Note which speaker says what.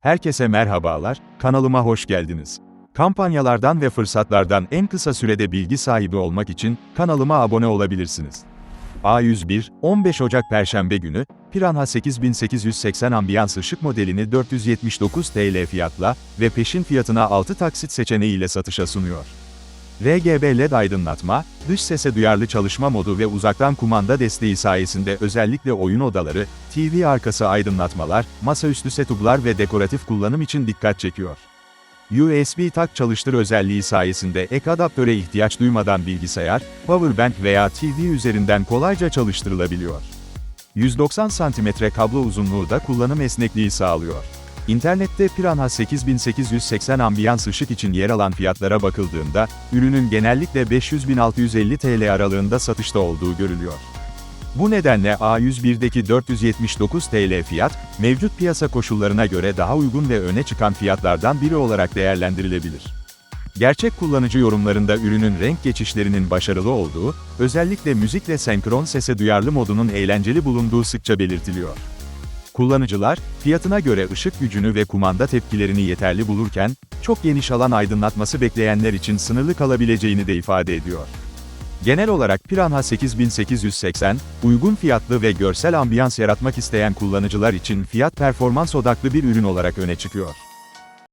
Speaker 1: Herkese merhabalar, kanalıma hoş geldiniz. Kampanyalardan ve fırsatlardan en kısa sürede bilgi sahibi olmak için kanalıma abone olabilirsiniz. A101, 15 Ocak Perşembe günü, Piranha 8880 ambiyans ışık modelini 479 TL fiyatla ve peşin fiyatına 6 taksit seçeneğiyle satışa sunuyor. RGB LED aydınlatma, dış sese duyarlı çalışma modu ve uzaktan kumanda desteği sayesinde özellikle oyun odaları, TV arkası aydınlatmalar, masaüstü setuplar ve dekoratif kullanım için dikkat çekiyor. USB tak çalıştır özelliği sayesinde ek adaptöre ihtiyaç duymadan bilgisayar, powerbank veya TV üzerinden kolayca çalıştırılabiliyor. 190 cm kablo uzunluğu da kullanım esnekliği sağlıyor. İnternette Piranha 8880 ambiyans ışık için yer alan fiyatlara bakıldığında, ürünün genellikle 500-1650 TL aralığında satışta olduğu görülüyor. Bu nedenle A101'deki 479 TL fiyat, mevcut piyasa koşullarına göre daha uygun ve öne çıkan fiyatlardan biri olarak değerlendirilebilir. Gerçek kullanıcı yorumlarında ürünün renk geçişlerinin başarılı olduğu, özellikle müzikle senkron sese duyarlı modunun eğlenceli bulunduğu sıkça belirtiliyor. Kullanıcılar, fiyatına göre ışık gücünü ve kumanda tepkilerini yeterli bulurken, çok geniş alan aydınlatması bekleyenler için sınırlı kalabileceğini de ifade ediyor. Genel olarak Piranha 8880, uygun fiyatlı ve görsel ambiyans yaratmak isteyen kullanıcılar için fiyat performans odaklı bir ürün olarak öne çıkıyor.